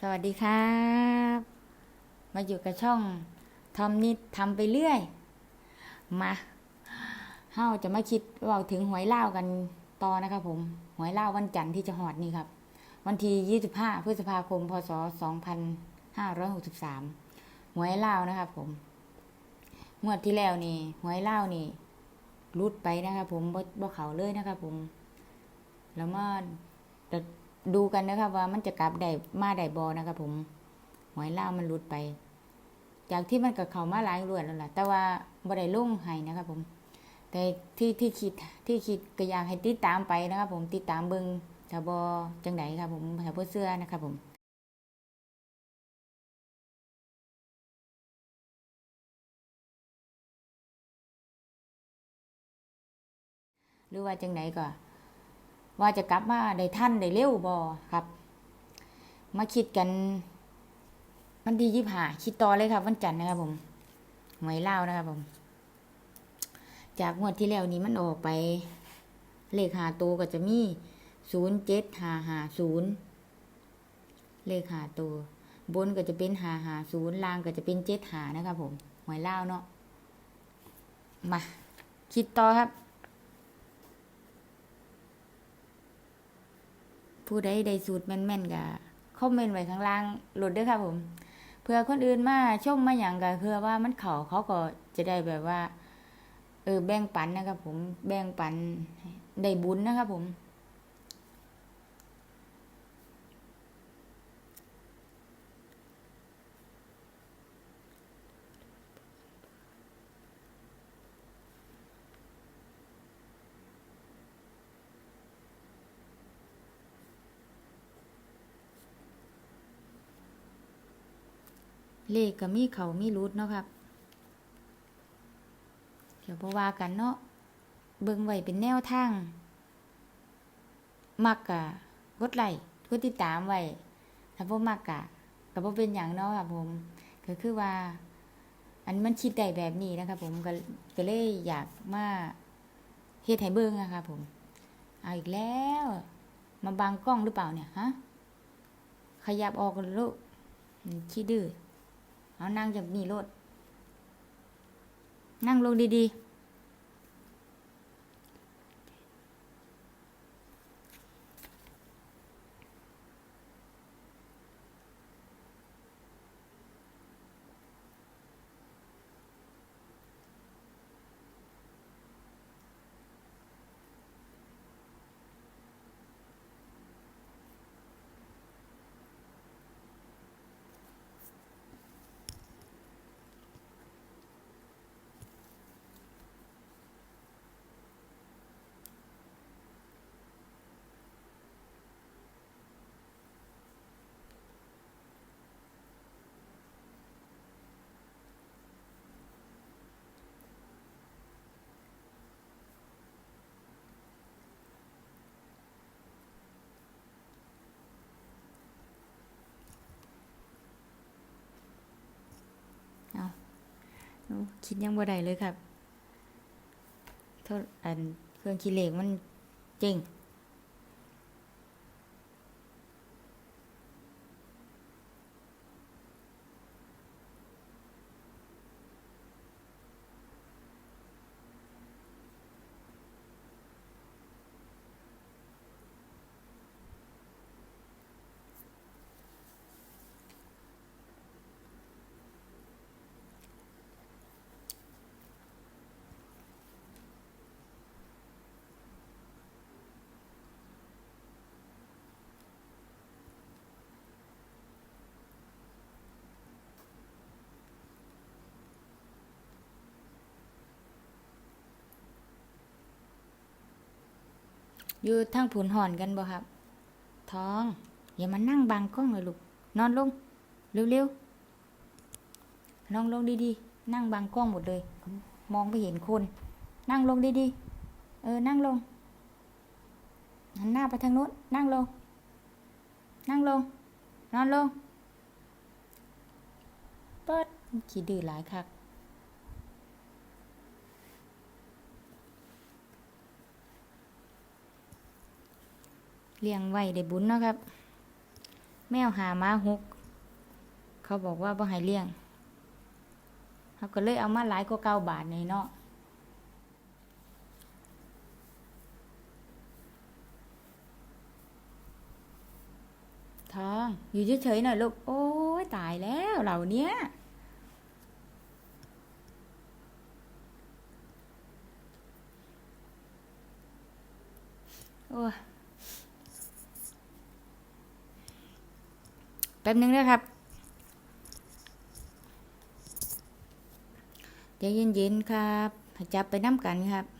สวัสดีครับ มาอยู่กับช่องทอมนิดทำไปเรื่อย มาเฮาจะมาคิดว่าถึงหวยเล่ากันต่อนะครับผม หวยเล่าวันจันทร์ที่จะหอดนี่ครับ วันที่ 25 พฤษภาคม พศ 2563 หวยเล่านะครับผม งวดที่แล้วนี่ หวยเล่านี่รุดไปนะครับผมบ่บเขาเลยนะครับผม แล้วมาจะ ดูกันนะครับว่ามันจะกลับได้มาได้บอนะครับผมหวยเล่ามันหลุดไป จากที่มันกับเขามาหลายรวดแล้วล่ะ แต่ว่าบ่ได้ลงให้นะครับผม แต่ที่ที่คิดที่คิดก็อยากให้ติดตามไปนะครับผมติดตามเบิงถ้าบอจังไหนครับผมถ้าบ่เสื้อนะครับผมหรือว่าจังไหนก็ ว่าจะกลับมาได้ท่านได้เร็วบอครับ มาคิดกันวันที่ยี่ห้าคิดต่อเลยครับ วันจันทร์นะครับผมหวยเล่านะครับผม จากงวดที่แล้วนี้มันออกไป เลขหาตัวก็จะมีศูนย์เจ็ดหาหาศูนย์เลขหาตัว บนก็จะเป็นหาหาศูนย์ล่างก็จะเป็นเจ็ดหานะครับผมหวยเล่าเนาะมา คิดต่อครับ ผู้ใดได้สูตรแม่นๆก็คอมเมนต์ไว้ข้างล่างหลดด้วยครับผม เพื่อคนอื่นมาชมมาอย่างก็เพื่อว่ามันเขาเขาก็จะได้แบบว่า เออแบ่งปันนะครับผมแบ่งปันได้บุญนะครับผม เลขก็มีเขามีรุดเนาะครับ เดี๋ยวพอว่ากันเนาะ เบิ่งไว้เป็นแนวทาง มักกะกดไลค์กดติดตามไว้ถ้าบ่มักกะก็บ่เป็นหยังเนาะครับผม ก็คือว่า อันมันคิดได้แบบนี้นะครับผมก็ก็เลยอยากมาเฮ็ดให้เบิ่งนะครับผม เอาอีกแล้ว มาบังกล้องหรือเปล่าเนี่ยฮะ ขยับออกกันลูกขี้ดื้อ เอานั่งจางนี่รถนั่งลงดีๆ คิดยังบ่ได้เลยครับ เท่าอันเครื่องคิดเลขมันเจ๋ง อยู่ทางผุนห่อนกันบ่ครับ ท้อง อย่ามานั่งบังกล้องเลยลูก นอนลง เร็วๆนอนลงดีๆ นั่งบังกล้องหมดเลย มองไม่เห็นคน นั่งลงดีๆ เออ นั่งลง หันหน้าไปทางโน้น นั่งลง นั่งลง นอนลงเปิดขี้ดื้อหลายคัก เลี้ยงไว้ได้บุญเนาะครับ แมวหามาหก เขาบอกว่าบ่ให้เลี้ยงเขาก็เลยเอามาหลายกว่าเก้าบาทในเนาะทอง อยู่เฉยๆหน่อยลูก โอ้ยตายแล้วเหล่าเนี้ย โอ้ยแป๊บนึงนะครับใจเย็นๆครับ จับไปน้ำกันครับ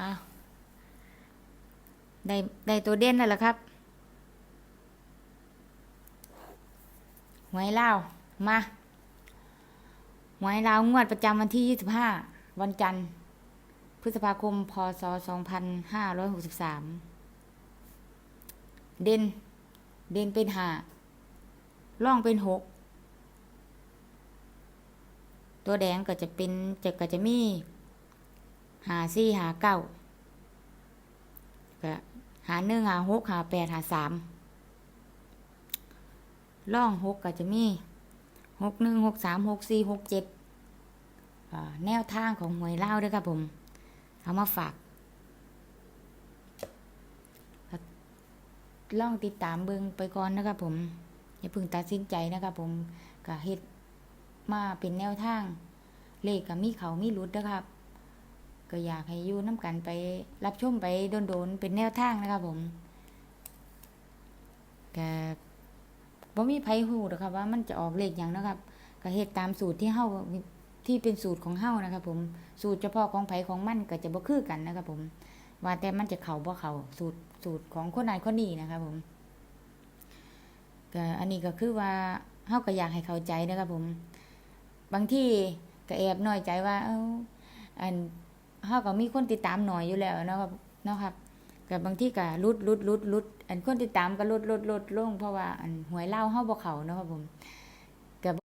อ้าวได้ได้ตัวเด่นแล้วล่ะครับหวยลาวมาหวยลาวงวดประจำวันที่ 25 วันจันทร์ พฤษภาคม พศ 2563 เด่น เด่นเป็นหาล่องเป็นหก ตัวแดงก็จะเป็นจะก็จะมี หาสี่หาเก้าก็หาหนึ่งหาหกหาแปดหาสามล่องหกก็จะมีหกหนึ่งหกสามหกสี่หกเจ็ดแนวทางของหวยเล่าด้วยครับผม เอามาฝากล่องติดตามเบิงไปก่อนนะครับผม อย่าเพึ่งตัดสินใจนะครับผมก็เฮ็ดมาเป็นแนวทาง เลขกับมีเขามีรุดนะครับ ก็อยากให้อยู่น้ำกันไปรับชมไปโดนๆเป็นแนวทางนะครับผมก็บ่มีไผฮู้หรอกครับว่ามันจะออกเลขหยังนะครับก็เฮ็ดตามสูตรที่เฮาที่เป็นสูตรของเฮานะครับ ผมสูตรเฉพาะของไผของมันก็จะบ่คือกันนะครับ ผม ว่าแต่มันจะเข้าบ่เข้าสูตรสูตรของคนนั้นคนนี้นะครับ ผมก็อันนี้ก็คือว่าเฮาก็อยากให้เข้าใจนะครับ ผม บางที่ก็แอบน้อยใจว่า เอ้าอัน เฮาก็มีคนติดตามหน่อยอยู่แล้วเนาะครับเนาะครับกับบางที่ก็ลุดลุดลุดลุดอันคนติดตามก็ลดลดลดลงเพราะว่าอันหวยเล่าเฮาบ่เขาเนาะครับผมก็บ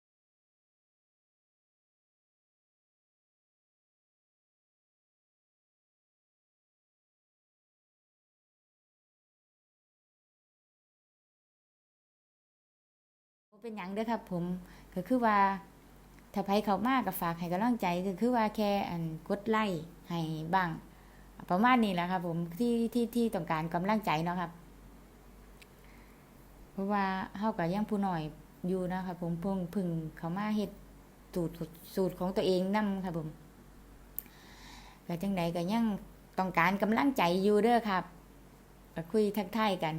่เป็นหยังเด้อครับผมก็คือว่า ถ้าไผเขามาก็ฝากให้กำลังใจก็คือว่าแค่อันกดไลค์ให้บ้าง ประมาณนี้แหละครับผมที่ที่ที่ต้องการกำลังใจเนาะครับ เพราะว่าเฮาก็ยังผู้หน้อยอยู่นะครับผมพิ่งพึ่งเขามาเฮ็ดสูตรสูตรของตัวเองนํครับผมก็จังใดก็ยังต้องการกำลังใจอยู่เด้อครับก็คุยทักทายกัน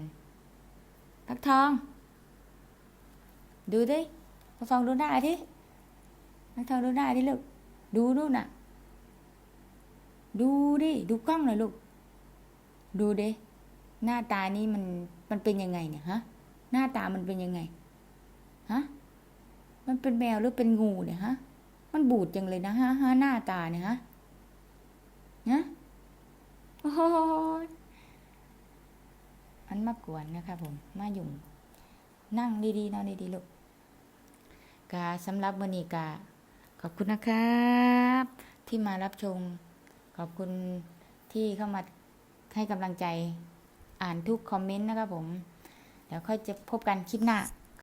พักทอง ดูดิพักทองดูหน้า ดินักทอดูหน้ดิลูก ดูดูน่ะ ดูดิ ดูกล้องหน่อยลูก ดูเด้หน้าตานี้มันมันเป็นยังไงเนี่ยฮะ หน้าตามันเป็นยังไง ฮะ มันเป็นแมวหรือเป็นงูเนี่ยฮะ มันบูดจังเลยนะฮะฮะหน้าตาเนี่ยฮะนะโอ้โอ้ยมันมากวนนะคะผม มาหยุ่งนั่งดีๆนอนดีๆลูกกาสำหรับวันนี้กา ขอบคุณนะครับ ที่มารับชม ขอบคุณที่เข้ามาให้กำลังใจอ่านทุกคอมเมนต์นะครับผม เดี๋ยวค่อยจะพบกันคลิปหน้า